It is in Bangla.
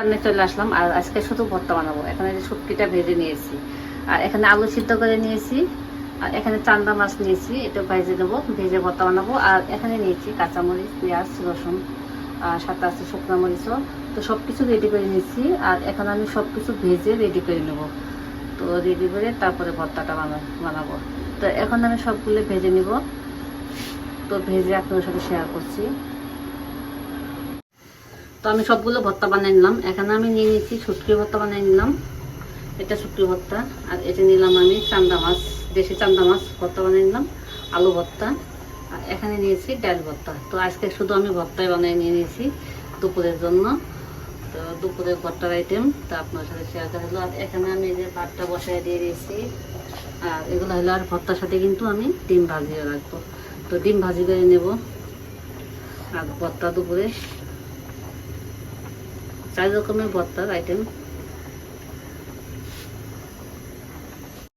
রান্নায় চলে আসলাম, আর আজকে শুধু ভর্তা বানাবো। এখানে যে শুটকিটা ভেজে নিয়েছি, আর এখানে আলু সিদ্ধ করে নিয়েছি, আর এখানে চান্দা মাছ নিয়েছি এটা ভেজে দেবো, ভেজে ভর্তা বানাবো। আর এখানে নিয়েছি কাঁচামরিচ, পেঁয়াজ, রসুন, আর সাথে আছে শুকনো মরিচও। তো সব কিছু রেডি করে নিয়েছি, আর এখন আমি সব কিছু ভেজে রেডি করে নেব। তো রেডি করে তারপরে ভর্তাটা বানা বানাবো। তো এখন আমি সবগুলো ভেজে নিব। তো ভেজে আপনাদের সাথে শেয়ার করছি। তো আমি সবগুলো ভর্তা বানিয়ে নিলাম। এখানে আমি নিয়ে নিয়েছি শুটকি ভর্তা বানিয়ে নিলাম। এটা শুটকি ভর্তা। আর এটা নিলাম আমি চান্দা মাছ, দেশি চান্দা মাছ ভর্তা বানিয়ে নিলাম, আলু ভর্তা। আর এখানে নিয়েছি ডাল ভর্তা। তো আজকে শুধু আমি ভর্তাই বানিয়ে নিয়ে নিয়েছি দুপুরের জন্য। তো দুপুরের ভর্তার আইটেম তা আপনার সাথে শেয়ার করা হলো। আর এখানে আমি যে ভাতটা বসায় দিয়ে দিয়েছি, আর এগুলো হলো আর ভর্তার সাথে কিন্তু আমি ডিম ভাজিয়ে রাখব। তো ডিম ভাজি করে নেব। আর ভর্তা দুপুরে। চার রকমের ভর্তার আইটেম